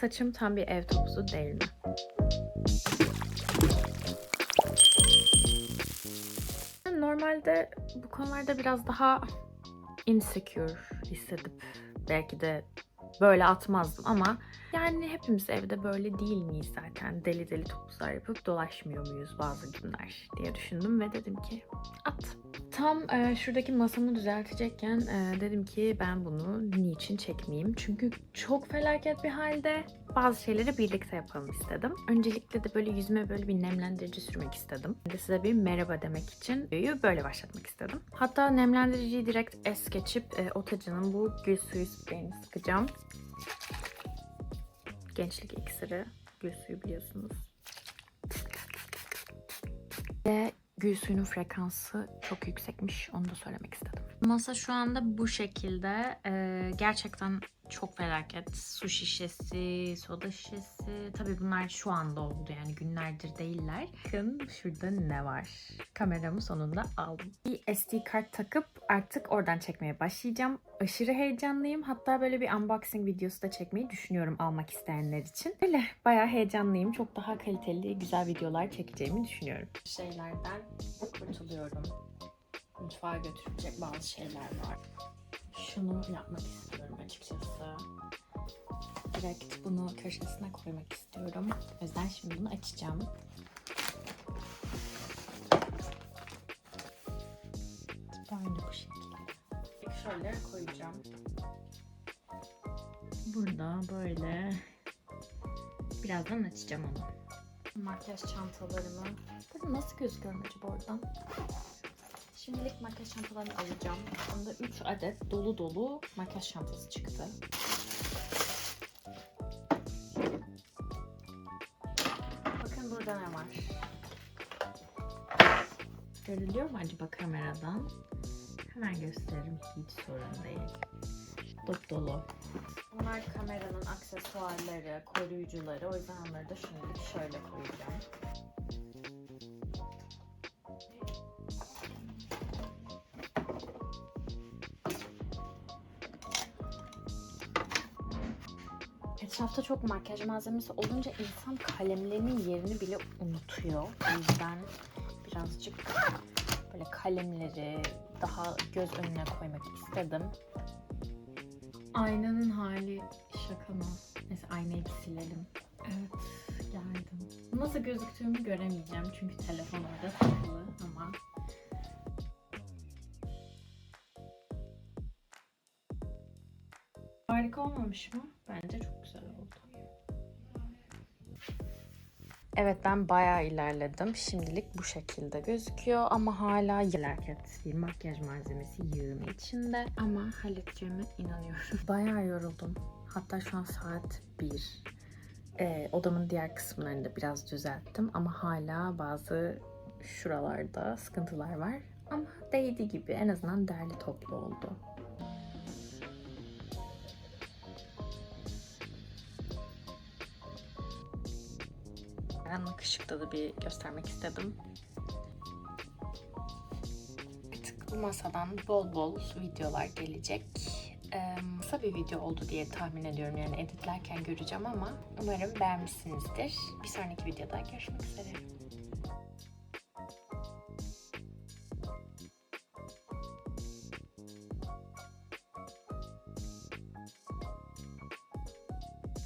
saçım tam bir ev topuzu değil mi? Normalde bu konularda biraz daha insecure hissedip belki de böyle atmazdım ama yani hepimiz evde böyle değil miyiz zaten? Deli deli topuzlar yapıp dolaşmıyor muyuz bazı günler diye düşündüm ve dedim ki. Tam e, şuradaki masamı düzeltecekken e, dedim ki ben bunu niçin çekmeyeyim? Çünkü çok felaket bir halde bazı şeyleri birlikte yapalım istedim. Öncelikle de böyle yüzüme böyle bir nemlendirici sürmek istedim. De size bir merhaba demek için videoyu böyle başlatmak istedim. Hatta nemlendiriciyi direkt es geçip e, Otacı'nın bu gül suyu spreyini sıkacağım. Gençlik iksiri gül suyu biliyorsunuz. Ve gül suyunun frekansı çok yüksekmiş. Onu da söylemek istedim. Masa şu anda bu şekilde. Ee, gerçekten çok felaket. Su şişesi, soda şişesi. Tabii bunlar şu anda oldu yani günlerdir değiller. Bakın şurada ne var? Kameramı sonunda aldım. Bir SD kart takıp artık oradan çekmeye başlayacağım. Aşırı heyecanlıyım. Hatta böyle bir unboxing videosu da çekmeyi düşünüyorum almak isteyenler için. Öyle bayağı heyecanlıyım. Çok daha kaliteli, güzel videolar çekeceğimi düşünüyorum. Şeylerden kurtuluyorum. Mutfağa götürecek bazı şeyler var. Şunu yapmak istiyorum açıkçası. Direkt bunu köşesine koymak istiyorum. O yüzden şimdi bunu açacağım. Böyle bu şekilde. Şöyle koyacağım. Burada böyle birazdan açacağım onu. Makyaj çantalarımı. Burada nasıl gözüküyorum acaba oradan? Şimdilik makyaj çantalarını alacağım. Bunda 3 adet dolu dolu makyaj çantası çıktı. Bakın burada ne var? Görülüyor mu acaba kameradan? Hemen gösteririm hiç sorun değil. Dop dolu. Bunlar kameranın aksesuarları, koruyucuları. O yüzden onları da şimdilik şöyle koyacağım. Etrafta çok makyaj malzemesi olunca insan kalemlerinin yerini bile unutuyor. O yüzden birazcık böyle kalemleri daha göz önüne koymak istedim. Aynanın hali şaka mı? Neyse aynayı bir silelim. Evet geldim. Nasıl gözüktüğümü göremeyeceğim çünkü telefon orada takılı ama Harika olmamış mı? Bence çok güzel oldu. Evet ben bayağı ilerledim. Şimdilik bu şekilde gözüküyor ama hala felaket bir makyaj malzemesi yığını içinde. Ama halledeceğime inanıyorum. Bayağı yoruldum. Hatta şu an saat 1. Ee, odamın diğer kısımlarını da biraz düzelttim ama hala bazı şuralarda sıkıntılar var. Ama değdi gibi en azından derli toplu oldu. Karanlık ışıkta da bir göstermek istedim. Artık bu masadan bol bol videolar gelecek. Ee, kısa bir video oldu diye tahmin ediyorum yani editlerken göreceğim ama umarım beğenmişsinizdir. Bir sonraki videoda görüşmek üzere.